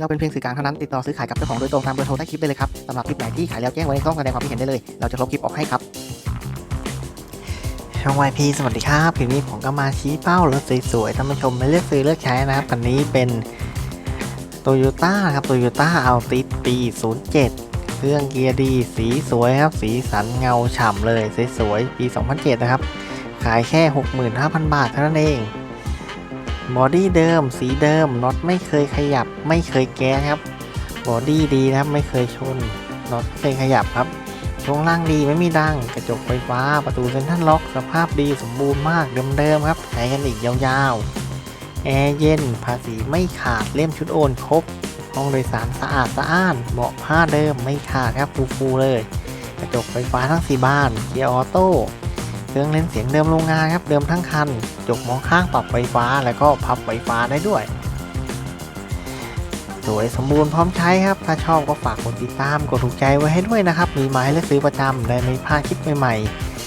เราเป็นเพียงสื่อกลางเท่านั้นติดต่อซื้อขายกับเจ้าของโดยตรงตามเบอร์โทรใต้คลิปได้เลยครับสำหรับคลิปไหนที่ขายแล้วแจ้งไว้ในช่องแสดงความคิดเห็นได้เลย เราจะลบคลิปออกให้ครับช่อง YP สวัสดีครับคลิปนี้ผมก็มาชี้เป้ารถสวยๆท่านผู้ชมไม่เลือกซื้อเลือกใช้นะครับคันนี้เป็นโตโยต้าครับโตโยต้าอัลติสปี 07 เครื่องเกียร์ดี สีสวยครับ สีสันเงาฉ่ำเลยสวยๆปี 2007 นะครับ ขายแค่ 65,000 บาทเท่านั้นเอง บอดี้เดิมสีเดิมน็อตไม่เคยขยับไม่เคยแก้ครับบอดี้ดีนะครับไม่เคยชนน็อตไม่เคยขยับครับช่วงล่างดีไม่มีดังกระจกไฟฟ้าประตูเซ็นทรัลล็อกสภาพดีสมบูรณ์มากเดิมๆครับใช้กันอีกยาวๆแอร์เย็นภาษีไม่ขาดเล่มชุดโอนครบห้องโดยสารสะอาดสะอ้านเบาะผ้าเดิมไม่ขาดครับฟูๆเลย กระจกไฟฟ้าทั้งสี่บานเกียร์ออโต้ เครื่องเล่นเสียงเดิมโรงงานครับ เดิมทั้งคัน จกมองข้างปรับไฟฟ้า แล้วก็พับไฟฟ้าได้ด้วย สวยสมบูรณ์พร้อมใช้ครับ ถ้าชอบก็ฝากกดติดตาม กดถูกใจไว้ให้ด้วยนะครับ มีมาให้เลือกซื้อประจำได้ไม่พลาดคลิปใหม่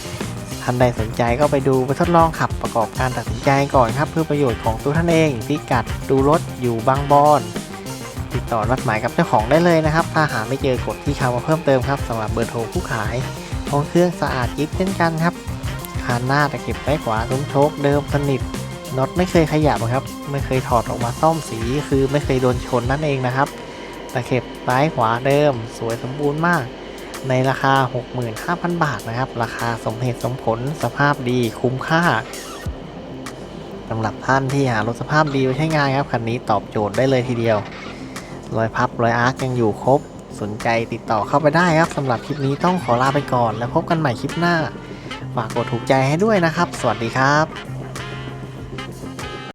ๆท่านใดสนใจก็ไปดูไปทดลองขับประกอบการตัดสินใจก่อนครับ เพื่อประโยชน์ของตัวท่านเองพิกัดดูรถอยู่บางบอนติดต่อนัดหมายกับเจ้าของได้เลยนะครับ ถ้าหาไม่เจอกดที่คำว่าเพิ่มเติมครับสำหรับเบอร์โทรผู้ขายห้องเครื่องสะอาดยิบเช่นกันครับ คานหน้าตะเข็บซ้ายขวาซุ้มโชคเดิมสนิทน็อตไม่เคยขยับครับ ไม่เคยถอดออกมาซ่อมสีคือไม่เคยโดนชนนั่นเองนะครับตะเข็บซ้ายขวาเดิม สวยสมบูรณ์มาก ในราคา 65,000 บาทนะครับ ราคาสมเหตุสมผลสภาพดีคุ้มค่าสำหรับท่านที่หารถสภาพดีไว้ใช้งานครับคันนี้ตอบโจทย์ได้เลยทีเดียวรอยพับรอยอาร์คยังอยู่ครบ สนใจติดต่อเข้าไปได้ครับสำหรับคลิปนี้ต้องขอลาไปก่อน แล้วพบกันใหม่คลิปหน้า ฝากกดถูกใจให้ด้วยนะครับ สวัสดีครับ